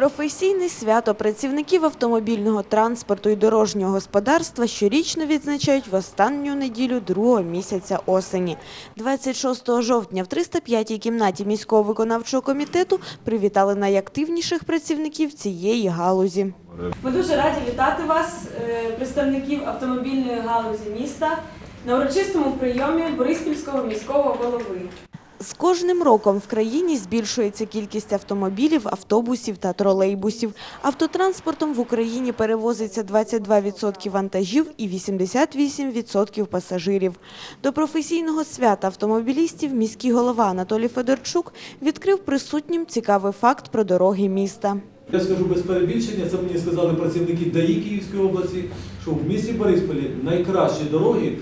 Професійне свято працівників автомобільного транспорту і дорожнього господарства щорічно відзначають в останню неділю другого місяця осені. 26 жовтня в 305-й кімнаті міського виконавчого комітету привітали найактивніших працівників цієї галузі. Ми дуже раді вітати вас, е, представників автомобільної галузі міста, на урочистому прийомі Бориспільського міського голови. З кожним роком в країні збільшується кількість автомобілів, автобусів та тролейбусів. Автотранспортом в Україні перевозиться 22% вантажів і 88% пасажирів. До професійного свята автомобілістів міський голова Анатолій Федорчук відкрив присутнім цікавий факт про дороги міста. Я скажу без перебільшення, це мені сказали працівники ДАІ Київської області, що в місті Борисполі найкращі дороги,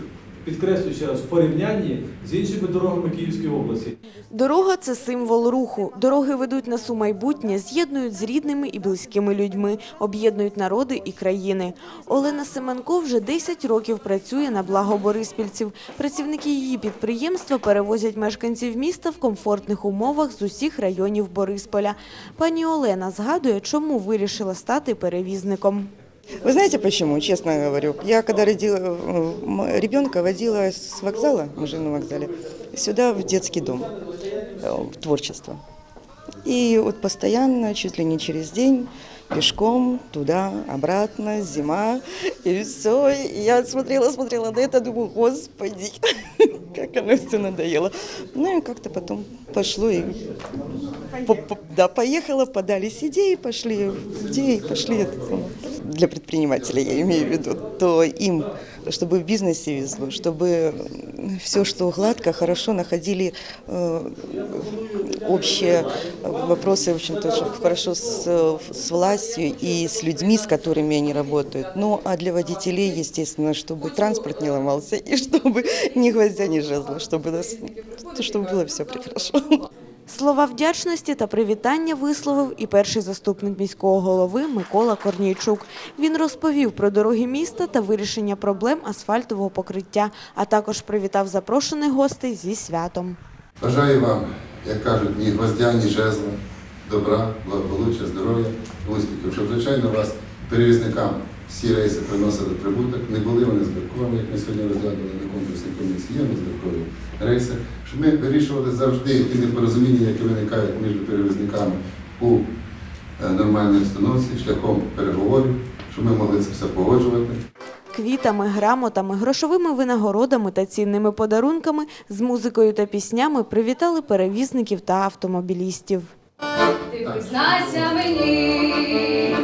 підкреслюю ще раз, в порівнянні з іншими дорогами Київської області. Дорога – це символ руху. Дороги ведуть нас у майбутнє, з'єднують з рідними і близькими людьми, об'єднують народи і країни. Олена Семенко вже 10 років працює на благо бориспільців. Працівники її підприємства перевозять мешканців міста в комфортних умовах з усіх районів Борисполя. Пані Олена згадує, чому вирішила стати перевізником. Вы знаете почему, честно говорю? Я когда родила ребенка, водила с вокзала, мы жили на вокзале, сюда в детский дом, э, в творчество. И вот постоянно, чуть ли не через день, пешком, туда, обратно, зима, и все. И я смотрела, смотрела на это, думаю, господи, как оно все надоело. Ну и как-то потом пошло и да, поехала, подались идеи, пошли идеи, пошли для предпринимателей, я имею в виду, то им, чтобы в бизнесе везло, чтобы все, что гладко, хорошо находили э, общие вопросы, в общем-то, чтобы хорошо с, с властью и с людьми, с которыми они работают. Ну, а для водителей, естественно, чтобы транспорт не ломался и чтобы ни гвоздя, ни жезла, чтобы, нас, чтобы было все хорошо. Слова вдячності та привітання висловив і перший заступник міського голови Микола Корнійчук. Він розповів про дороги міста та вирішення проблем асфальтового покриття, а також привітав запрошених гостей зі святом. Бажаю вам, як кажуть, ні гвоздя, ні жезла, добра, благополуччя, здоров'я, успіхів, щоб, звичайно, вас, перевізникам, всі рейси приносили прибуток, не були вони збірковими, як ми сьогодні розглядали на конкурсній комісії, є вони збіркові рейси, щоб ми вирішували завжди ті непорозуміння, які виникають між перевізниками у е, нормальній обстановці, шляхом переговорів, щоб ми могли це все погоджувати. Квітами, грамотами, грошовими винагородами та цінними подарунками з музикою та піснями привітали перевізників та автомобілістів. Ти признайся мені,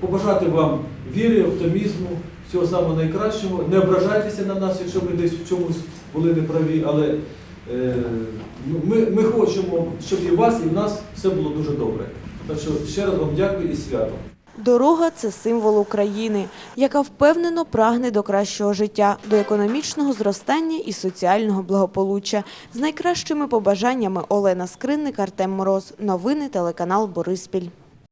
Побажати вам віри, оптимізму, всього самого найкращого. Не ображайтеся на нас, якщо ми десь в чомусь були неправі, але е, ну, ми, ми хочемо, щоб і у вас, і в нас все було дуже добре. Так що ще раз вам дякую і свято. Дорога – це символ України, яка впевнено прагне до кращого життя, до економічного зростання і соціального благополуччя. З найкращими побажаннями Олена Скринник, Артем Мороз. Новини телеканал Бориспіль.